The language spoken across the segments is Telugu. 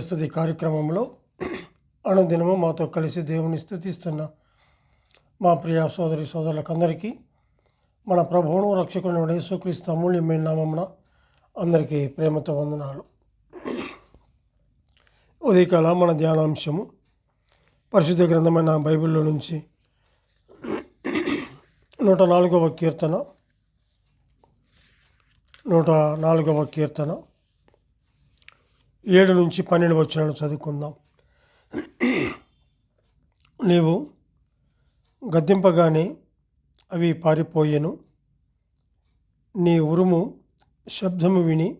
స్తుతి కార్యక్రమంలో అనుదినము మాతో కలిసి దేవుని స్థుతిస్తున్న మా ప్రియ సోదరి సోదరులకందరికీ మన ప్రభువును రక్షకుడు యేసుక్రీస్తు అమూల్యమైన నామమున అందరికీ ప్రేమతో వందనాలు. ఉదయకాల మన ధ్యానాంశము పరిశుద్ధ గ్రంథమైన బైబిల్లో నుంచి నూట నాలుగవ కీర్తన నూట నాలుగవ కీర్తన ఏడు నుంచి పన్నెండు వచ్చినాను చదువుకుందాం. నీవు గద్దింపగానే అవి పారిపోయెను. నీ ఉరుము శబ్దము విని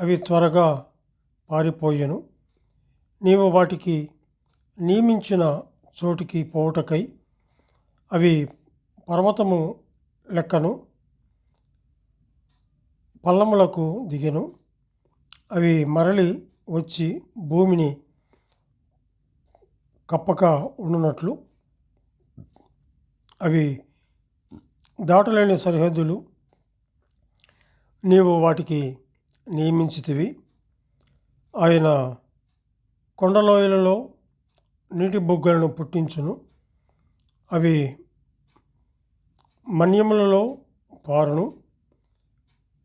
అవి త్వరగా పారిపోయెను. నీవు వాటికి నియమించిన చోటికి పోవుటకై అవి పర్వతము లెక్కను పల్లములకు దిగెను. అవి మరలి వచ్చి భూమిని కప్పక ఉండునట్లు అవి దాటలేని సరిహద్దులు. నీవు వాటికి నియమించితివి. ఆయన కొండలోయలలో నీటి బొగ్గలను పుట్టించును. అవి మన్యములలో పారును.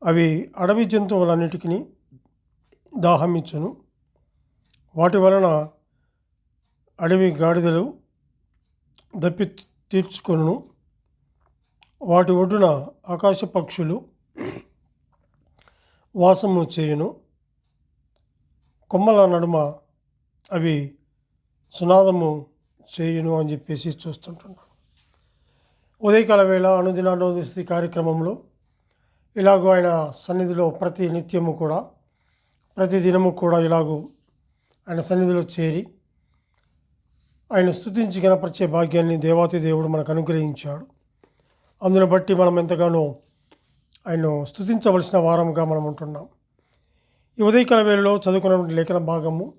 అవి అడవి జంతువులన్నిటికీ దాహం ఇచ్చును. వాటి వలన అడవి గాడిదలు దప్పి తీర్చుకొను వాటి ఒడ్డున ఆకాశ పక్షులు వాసము చేయును. కొమ్మల నడుమ అవి సునాదము చేయును అని చెప్పేసి చూస్తుంటున్నాను ఉదయకాల వేళ అనుదినానోదశి కార్యక్రమంలో ఇలాగూ ఆయన సన్నిధిలో ప్రతి నిత్యము కూడా ప్రతిదినము కూడా ఇలాగూ ఆయన సన్నిధిలో చేరి ఆయన స్థుతించి కనపరిచే భాగ్యాన్ని దేవాతి దేవుడు మనకు అనుగ్రహించాడు. అందును బట్టి మనం ఎంతగానో ఆయన్ను స్థుతించవలసిన వారముగా మనం ఉంటున్నాం. ఈ ఉదయకాల వేళలో చదువుకున్నటువంటి లేఖన భాగము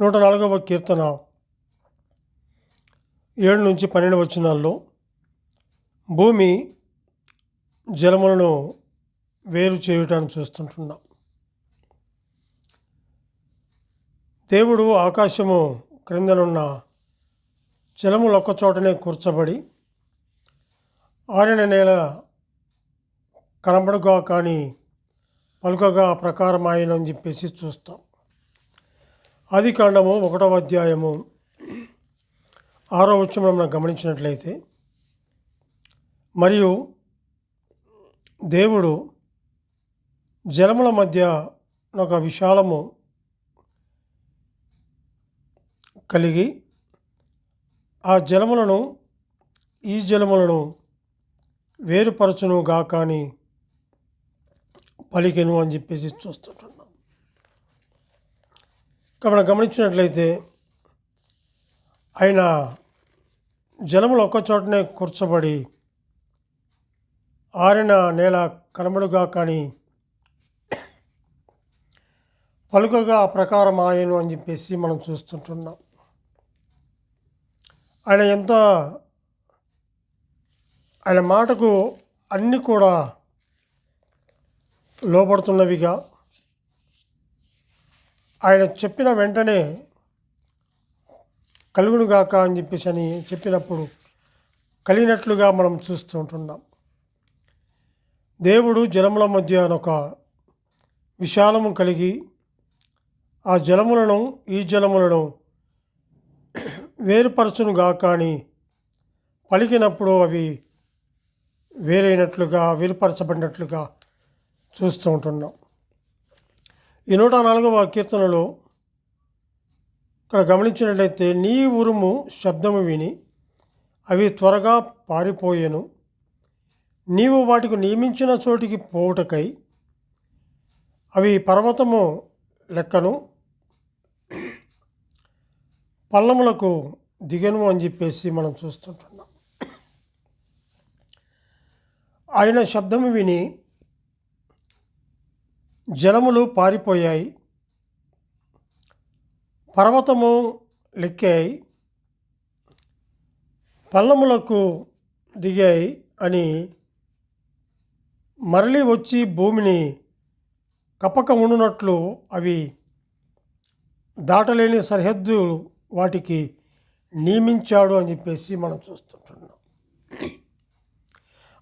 నూట నాలుగవ కీర్తన ఏడు నుంచి పన్నెండు వచనాల్లో భూమి జలములను వేరు చేయటాన్ని చూస్తుంటున్నాం. దేవుడు ఆకాశము క్రిందనున్న జలములు ఒక్క చోటనే కూర్చబడి ఆరిన నేల కనబడుగా కానీ పలుకగా ప్రకారం ఆయన అని చెప్పేసి చూస్తాం. ఆది కాండము ఒకటవ అధ్యాయము ఆరో వచ్చి మనం గమనించినట్లయితే మరియు దేవుడు జలముల మధ్య ఒక విశాలము కలిగి ఆ జలములను ఈ జలములను వేరుపరచును గాక అని పలికెను అని చెప్పేసి చూస్తుంటున్నాం. కాబట్టి గమనించినట్లయితే ఆయన జలములు ఒక్క చోటనే కూర్చబడి ఆరిన నేల కనబడుగా కానీ పలుకగా ప్రకారం ఆయను అని చెప్పేసి మనం చూస్తుంటున్నాం. ఆయన ఎంత ఆయన మాటకు అన్నీ కూడా లోపడుతున్నవిగా ఆయన చెప్పిన వెంటనే కలుగునుగాక అని చెప్పేసి అని చెప్పినప్పుడు కలిగినట్లుగా మనం చూస్తూ ఉంటున్నాం. దేవుడు జలముల మధ్య ఒక విశాలము కలిగి ఆ జలములను ఈ జలములను వేరుపరచునుగా కానీ అని పలికినప్పుడు అవి వేరైనట్లుగా వేరుపరచబడినట్లుగా చూస్తూ ఉంటున్నాం. ఈ నూట నాలుగవ కీర్తనలో ఇక్కడ గమనించినట్లయితే నీ ఉరుము శబ్దము విని అవి త్వరగా పారిపోయేను. నీవు వాటికి నియమించిన చోటికి పోవుటకై అవి పర్వతము లెక్కను పల్లములకు దిగను అని చెప్పేసి మనం చూస్తుంటున్నాం. ఆయన శబ్దము విని జలములు పారిపోయాయి. పర్వతము లెక్కాయి. పల్లములకు దిగాయి అని మరలి వచ్చి భూమిని కప్పక ఉండునట్లు అవి దాటలేని సరిహద్దులు వాటికి నియమించాడు అని చెప్పేసి మనం చూస్తుంటున్నాం.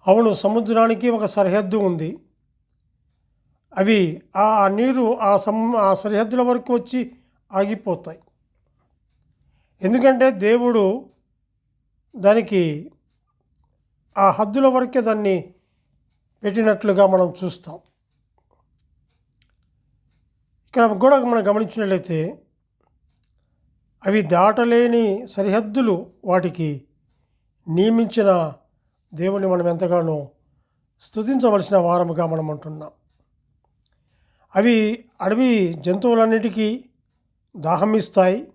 అవును సముద్రానికి ఒక సరిహద్దు ఉంది. అవి ఆ నీరు ఆ సమ్ ఆ సరిహద్దుల వరకు వచ్చి ఆగిపోతాయి. ఎందుకంటే దేవుడు దానికి ఆ హద్దుల వరకే దాన్ని పెట్టినట్లుగా మనం చూస్తాం. ఇక్కడ కూడా మనం గమనించినట్లయితే అవి దాటలేని సరిహద్దులు వాటికి నియమించిన దేవుణ్ణి మనం ఎంతగానో స్తుతించవలసిన వారముగా మనం అంటున్నాం. అవి అడవి జంతువులన్నిటికీ దాహమిస్తాయి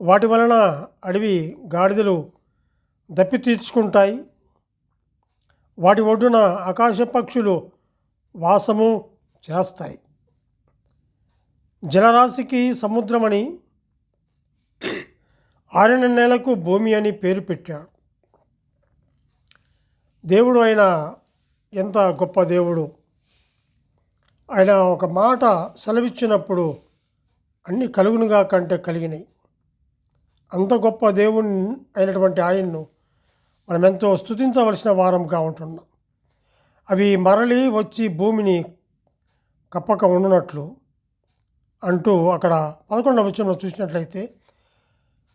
వాటి వలన అడవి గాడిదలు దప్పి తీర్చుకుంటాయి. వాటి ఒడ్డున ఆకాశ పక్షులు వాసము చేస్తాయి. జలరాశికి సముద్రమని ఆరిన నెలకు భూమి అని పేరు పెట్టాడు దేవుడు ఆయన ఎంత గొప్ప దేవుడు. ఆయన ఒక మాట సెలవిచ్చినప్పుడు అన్ని కలుగునుగా కంటే కలిగినాయి. అంత గొప్ప దేవుని అయినటువంటి ఆయన్ను మనం ఎంతో స్థుతించవలసిన వారంగా ఉంటున్నాం. అవి మరలి వచ్చి భూమిని కప్పక ఉండునట్లు అంటూ అక్కడ పదకొండవ విషయంలో చూసినట్లయితే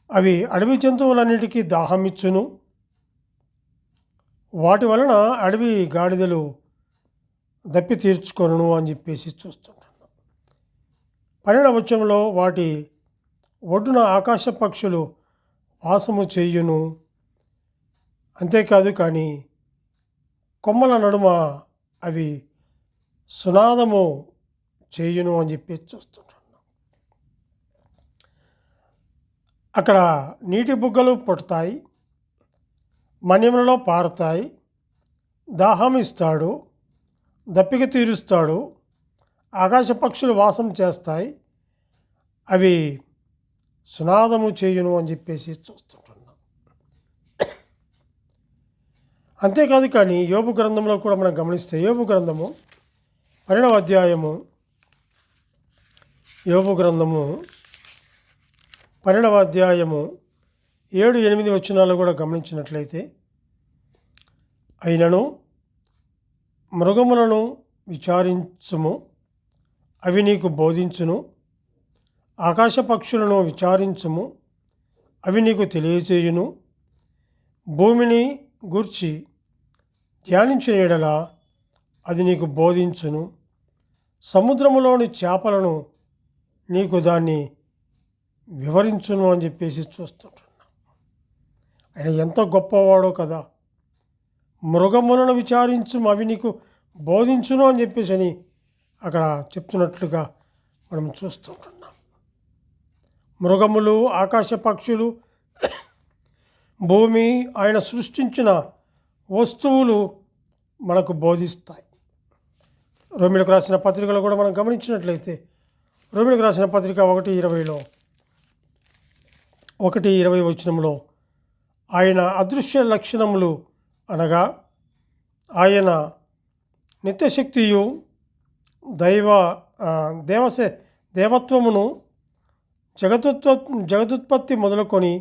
అవి అడవి జంతువులన్నిటికీ దాహం ఇచ్చును వాటి వలన అడవి గాడిదలు దప్పి తీర్చుకొను అని చెప్పేసి చూస్తుంటున్నాం పరిణవచ్చంలో వాటి ఒడ్డున ఆకాశ పక్షులు వాసము చేయును. అంతేకాదు కానీ కొమ్మల నడుమ అవి సునాదము చేయును అని చెప్పి చూస్తుంటాను అక్కడ నీటి బుగ్గలు పుడతాయి మన్యములలో పారుతాయి దాహం ఇస్తాడు దప్పిక తీరుస్తాడు ఆకాశ పక్షులు వాసం చేస్తాయి అవి సునాదము చేయును అని చెప్పేసి చూస్తుంటున్నాం. అంతేకాదు కానీ యోబు గ్రంథంలో కూడా మనం గమనిస్తే యోబు గ్రంథము పన్నెండవ అధ్యాయము యోబు గ్రంథము పన్నెండవ అధ్యాయము ఏడు ఎనిమిది వచనాలు కూడా గమనించినట్లయితే అయినను మృగములను విచారించుము అవి నీకు బోధించును. ఆకాశ పక్షులను విచారించుము అవి నీకు తెలియచేయును భూమిని గూర్చి ధ్యానించిన ఎడల అది నీకు బోధించును. సముద్రములోని చేపలను నీకు దాన్ని వివరించును అని చెప్పేసి చూస్తుంటున్నాం. ఆయన ఎంత గొప్పవాడో కదా. మృగములను విచారించు అవి నీకు బోధించును అని చెప్పేసి అని అక్కడ చెప్తున్నట్లుగా మనం చూస్తుంటున్నాం. మృగములు ఆకాశ పక్షులు భూమి ఆయన సృష్టించిన వస్తువులు మనకు బోధిస్తాయి. రోమిలకు రాసిన పత్రికలు కూడా మనం గమనించినట్లయితే రోమిలకు రాసిన పత్రిక ఒకటి ఇరవైలో ఒకటి ఇరవై వచనంలో ఆయన అదృశ్య లక్షణములు అనగా ఆయన నిత్యశక్తియు దైవ దేవసే దేవత్వమును జగతుత్వ జగదుత్పత్తి మొదలుకొని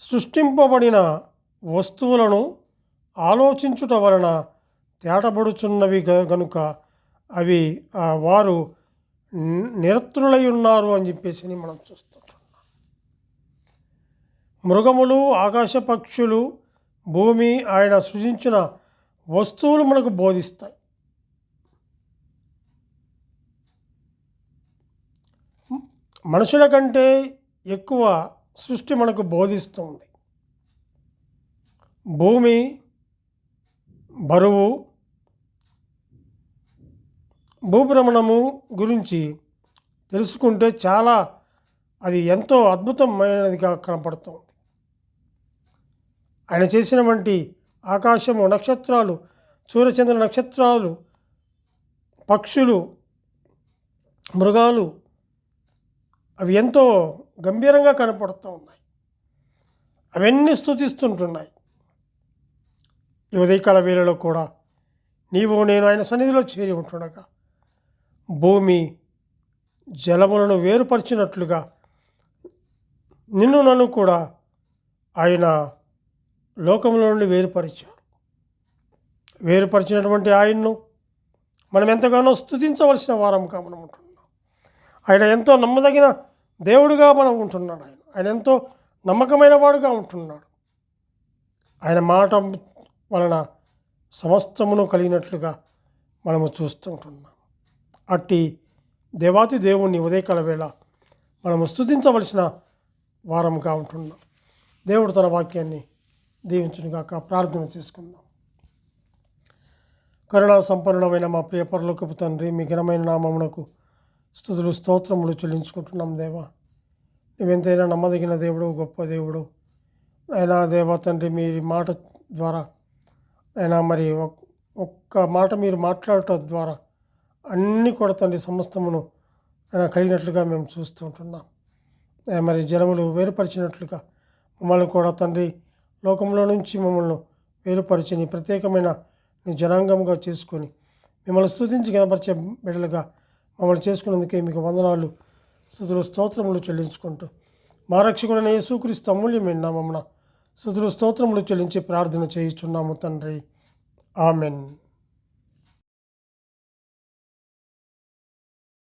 సృష్టింపబడిన వస్తువులను ఆలోచించుట వలన తేటబడుచున్నవి గనుక అవి వారు నిరత్రులై ఉన్నారు అని చెప్పేసి అని మనం చూస్తాం. మృగములు ఆకాశ పక్షులు భూమి ఆయన సృజించిన వస్తువులు మనకు బోధిస్తాయి. మనుషుల కంటే ఎక్కువ సృష్టి మనకు బోధిస్తుంది. భూమి బరువు భూభ్రమణము గురించి తెలుసుకుంటే చాలా అది ఎంతో అద్భుతమైనదిగా కనపడుతుంది. ఆయన చేసిన వంటి ఆకాశము నక్షత్రాలు సూర్యచంద్ర నక్షత్రాలు పక్షులు మృగాలు అవి ఎంతో గంభీరంగా కనపడుతూ ఉన్నాయి. అవన్నీ స్థుతిస్తుంటున్నాయి ఈ ఉదయకాల వేళలో కూడా నీవు నేను ఆయన సన్నిధిలో చేరి ఉంటుండగా భూమి జలములను వేరుపరిచినట్లుగా నిన్ను నన్ను కూడా ఆయన లోకంలో నుండి వేరుపరిచారు వేరుపరిచినటువంటి ఆయన్ను మనం ఎంతగానో స్తుతించవలసిన వారంగా మనం ఉంటున్నాం ఆయన ఎంతో నమ్మదగిన దేవుడుగా మనం ఉంటున్నాడు ఆయన. ఆయన ఎంతో నమ్మకమైన వాడుగా ఉంటున్నాడు. ఆయన మాట వలన సమస్తమును కలిగినట్లుగా మనము చూస్తూ ఉంటున్నాం. అట్టి దేవాతి దేవుణ్ణి ఉదయకాల వేళ మనము స్తుతించవలసిన వారముగా ఉంటున్నాం. దేవుడు తన వాక్యాన్ని దీవించునుగాక ప్రార్థన చేసుకుందాం. కరుణా సంపన్నుడమైన మా ప్రియ పరలోకపు తండ్రి మీ ఘనమైన నామమునకు స్థుతులు స్తోత్రములు చెల్లించుకుంటున్నాం దేవా. నువ్వెంతైనా నమ్మదగిన దేవుడు గొప్ప దేవుడు. అయినా దేవా తండ్రి మీ మాట ద్వారా అయినా మరి ఒక్క మాట మీరు మాట్లాడటం ద్వారా అన్నీ కూడా తండ్రి సమస్తమును ఆయన కలిగినట్లుగా మేము చూస్తూ ఉంటున్నాం. మరి జనములు వేరుపరిచినట్లుగా మమ్మల్ని కూడా తండ్రి లోకంలో నుంచి మమ్మల్ని వేరుపరిచి నీ ప్రత్యేకమైన నీ జనాంగంగా చేసుకొని మిమ్మల్ని స్థుతించి కనపరిచే బిడ్డలుగా మమ్మల్ని చేసుకున్నందుకే మీకు వందనాలు స్థుతులు స్తోత్రములు చెల్లించుకుంటూ. మా రక్షకుడైన యేసుక్రీస్తు అమూల్యమైన నామమున స్థుతులు స్తోత్రములు చెల్లించి ప్రార్థన చేయుచున్నాము తండ్రి. ఆమెన్.